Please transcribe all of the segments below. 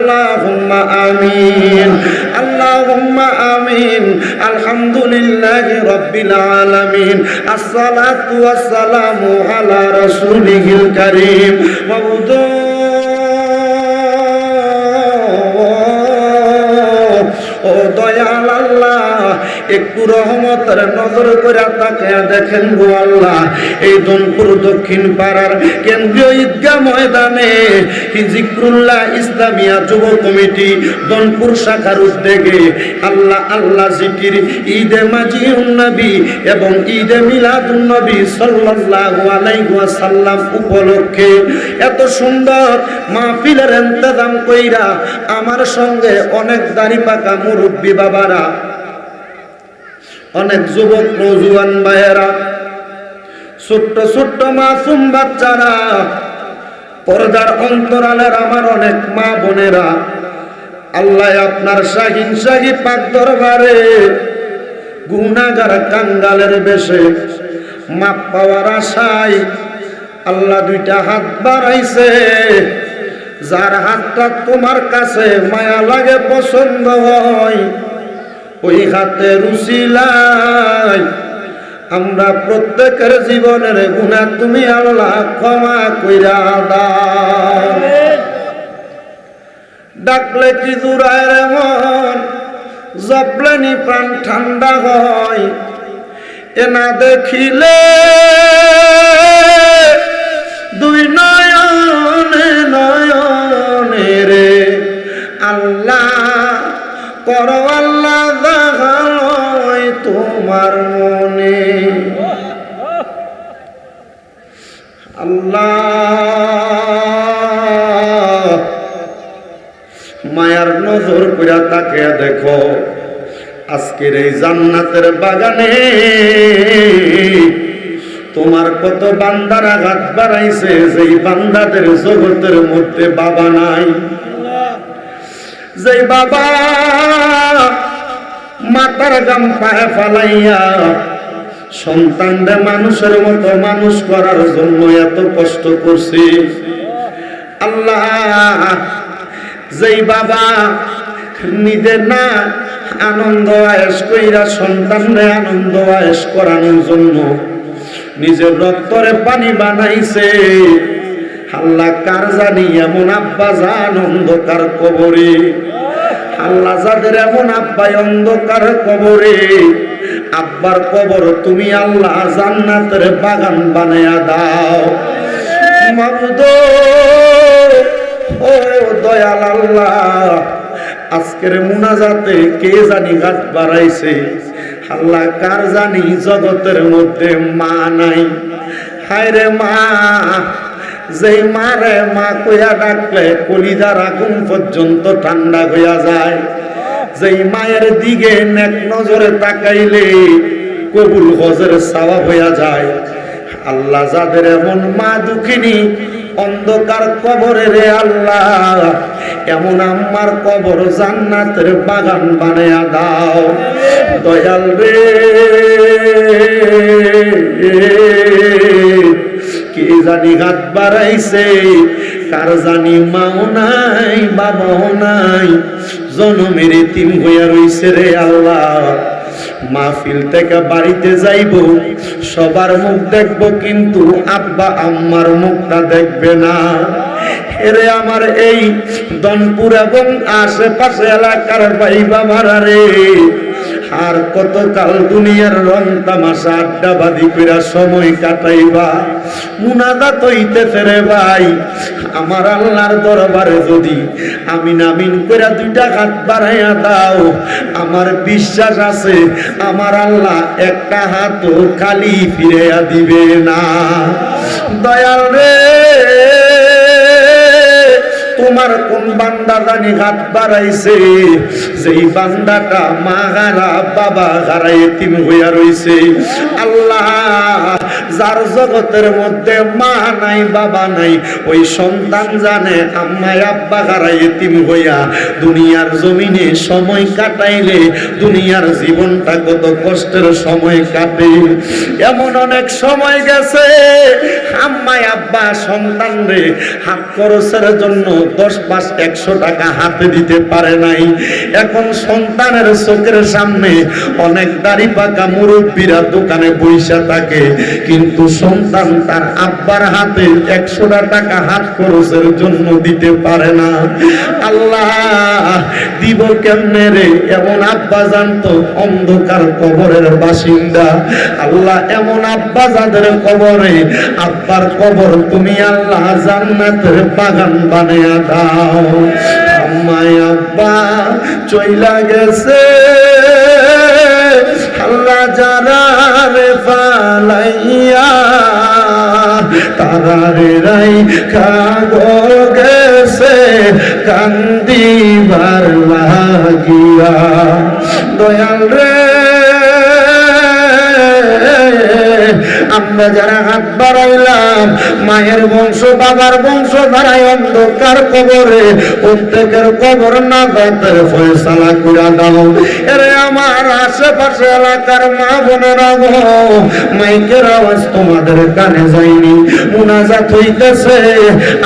اللهم آمين اللهم آمين الحمد لله رب العالمين الصلاة والسلام على رسوله الكريم موضوع ও একটু রহমতের নজর করে তাকে দেখেন গো আল্লাহ, এই দনপুর দক্ষিণ পাড়ার কেন্দ্রীয় ঈদগাহ ময়দানে জিক্রুল্লাহ ইসলামিয়া যুব কমিটি দনপুর শাখার উদ্যোগে আল্লাহ আল্লাহ জিকির, ঈদে মাঝি উন্নবী এবং ঈদে মিলাদুন নবী সাল্লাল্লাহু আলাইহি ওয়াসাল্লাম উপলক্ষে এত সুন্দর মাহফিলের ইন্তজাম কইরা আমার সঙ্গে অনেক দাড়ি পাকা মুরব্বী বাবারা অনেক যুবক নৌজুয়ান ভাইয়েরা, ছোট্ট ছোট্ট মাসুম বাচ্চারা, পর্দার অন্তরালের আমার অনেক মা বোনেরা, আল্লাহ আপনার শাহিন শাহী পাক দরবারে গুনাগার কাঙ্গালের বেশে মাপ পাওয়ার আশায় আল্লাহ দুইটা হাত বাড়াইছে। যার হাতটা তোমার কাছে মায়া লাগে, পছন্দ হয়। ওই হাতে রুচিলাই আমরা প্রত্যেকের জীবনের গুণা তুমি আল্লাহ ক্ষমা কইরা ডাকলে কি জুড়ায় মন জপলেনি প্রাণ ঠান্ডা হয়। এ না দেখিলে দুই নয়নে নয়নে রে। আল্লাহ, করো আল্লাহ তোমার মনে। মায়ার নজর কইরা তাকে দেখো, আজকের এই জান্নাতের বাগানে তোমার কত বান্দার আঘাত বাড়াইছে, যেই বান্দাদের জগতের মধ্যে বাবা নাই। যেই বাবা মাতার গাম পায়ে ফালাইয়া সন্তানদের মানুষের মতো মানুষ করার জন্য এত কষ্ট করছে। আল্লাহ, যেই বাবা নিজে না আনন্দ আয়েস কইরা সন্তানরে আনন্দ আয়েস করানোর জন্য নিজের রক্তরে পানি বানাইছে, আল্লাহ কার জানি এমন আব্বা জান অন্ধকার কবরে। আল্লাহ যাদের এমন আব্বাই অন্ধকার কবরে, আব্বার কবর তুমি আল্লাহ জান্নাতের বাগান বানায়া দাও। মাবুদ, ও দয়াল আল্লাহ, আজকের মুনাজাতে কে জানি গাছ বাড়াইছে? আল্লাহ কার জানি জগতের মধ্যে মা নাই? হায় রে মা যেই মারে মা কইয়া ডাকলে কলিজার আগুন পর্যন্ত ঠান্ডা হইয়া যায়। যেই মায়ের দিকে নেক নজরে তাকাইলে কবুল হজের সাওয়া হইয়া যায়। আল্লাহ যাদের এমন মা দুঃখিনী, অন্ধকার কবরে রে আল্লাহ, এমন আমার কবর জান্নাতের বাগান বানায়া দাও। দয়াল রে। কে জানি হাত বাড়াইছে, কার জানি মাও নাই, বাবাও নাই, জনমের তিন হইয়া রইছে রে আল্লাহ। মাহফিল থেকে বাড়িতে যাইব, সবার মুখ দেখব কিন্তু আব্বা আম্মার মুখটা দেখবে না। এরে আমার এই দনপুর এবং আশেপাশে এলাকার ভাই বাবারা রে। আর কতকাল দুনিয়ার রং তামাশা আড্ডাবাদি কইরা সময় কাটাইবা? মুনাদা তৈতেছে রে ভাই, আমার আল্লাহর দরবারে যদি আমি নামিন কইরা দুইটা হাত বাড়াইয়া দাও, আমার বিশ্বাস আছে আমার আল্লাহ একটা হাতও খালি ফিরিয়া দিবে না। দয়াল রে তোমার কোন বান্দা জানি হাত বাড়াইছে? যেই বান্দাটা মা হারা, বাবা হারা এতিম হইয়া রইছে। আল্লাহ, যার জগতের মধ্যে মা নাই, বাবা নাই, ওই সন্তান জানে আম্মাই আব্বা হারা এতিম হইয়া দুনিয়ার জমিনে সময় কাটাইলে দুনিয়ার জীবনটা কত কষ্টের সময় কাটে। এমন অনেক সময় গেছে আম্মাই আব্বা সন্তান রে, হাত খরচের জন্য দশ পাঁচ একশো টাকা হাতে দিতে পারে নাই। এখন সন্তানের চোখের সামনে অনেক দাড়ি পাকা মুরব্বীরা দোকানে বৈশা থাকে, কিন্তু সন্তান তার আব্বার হাতে একশোটা টাকা হাত খরচের জন্য দিতে পারে না। আল্লাহ দিব কেমনে রে? এমন আব্বা জানতো অন্ধকার কবরের বাসিন্দা। আল্লাহ এমন আব্বা যাদের কবরে আব্বার কবর তুমি আল্লাহ জান্নাতের বাগান বানিয়ে দাও। আম্মাই আব্বা, চইলা গেছে। আল্লাহ যারা রে ফালাইয়া তারা রে রাই খাগো গেছে, কান্দিবার লাগিয়া। দয়াল রে আমরা যারা হাত বাড়াইলাম, মায়ের বংশ, বাবার বংশ ধারায় অন্ধকার কবরে, প্রত্যেকের কবর না দাঁতের ফয়সালা করে দাও। এরে আমার আশেপাশে এলাকার মা বোনেরা গো, মাইকের আওয়াজ তোমাদের কানে যায়নি। মুনাজাত হইতেছে,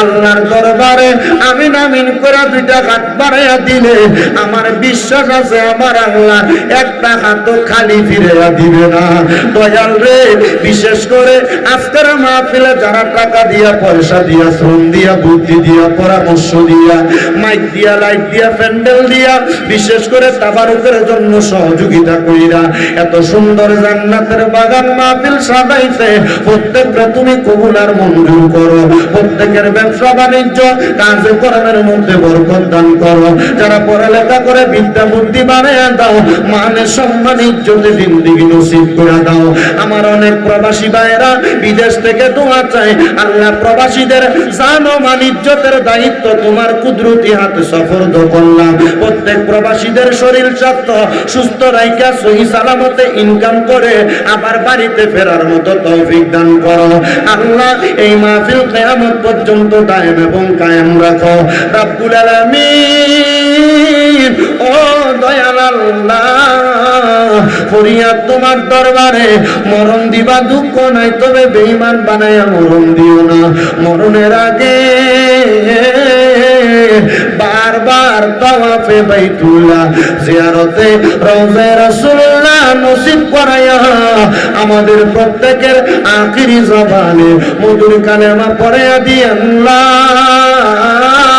আল্লাহর দরবারে আমি নামিন করে দুইটা হাত বাড়াইয়া দিলে, আমার বিশ্বাস আছে, আমার আল্লাহ একটা হাত খালি ফিরে দিবে না। দয়াল রে, বিশেষ করে আজকের মাহফিলে যারা টাকা দিয়া, পয়সা দিয়া, শ্রম দিয়া, বুদ্ধি দিয়া, পরামর্শ দিয়া মাইক দিয়া লাইট দিয়া, প্যান্ডেল দিয়া, বিশেষ করে তাবারুকের জন্য সহযোগিতা কইরা, এত সুন্দর জান্নাতের বাগান মাহফিল সাজাইছে। প্রত্যেকটা তুমি কবুল আর মঞ্জুর করো। প্রত্যেকের ব্যবসা বাণিজ্য কাজে কর্মের মধ্যে বরকত দান করো। যারা পড়ালেখা করে বিদ্যা, বুদ্ধি বাড়াইয়া দাও মানে সম্মান, ইজ্জতে জিন্দিগি নসিব করে দাও। আমার অনেক প্রবাসী ভাইরা বিদেশ থেকে দোয়া চায়। আল্লাহ প্রবাসীদের জান ও ইজ্জতের দায়িত্ব তোমার কুদরতি হাতে সফর করলাম। প্রত্যেক প্রবাসীদের শরীর স্বাস্থ্য সুস্থ রাইকা সহি সালামতে ইনকাম করে, আবার বাড়িতে ফেরার মতো তৌফিক দান করো। আল্লাহ এই মাহফিল কিয়ামত পর্যন্ত দায়েম এবং কায়েম রাখো। রাব্বুল আলামিন, ও দয়াল আল্লাহ ফরিয়াদ তোমার দরবারে মরণ দিবা দুঃখ নাই, তবে বেঈমান বানাইয়া মরণ দিও না। মরণের আগে বারবার তাওয়াফে বাইতুল্লাহ, জিয়ারতে রাসূলুল্লাহ নসিব করায়া আমাদের প্রত্যেকের আখিরি জবানে মধুর কালেমা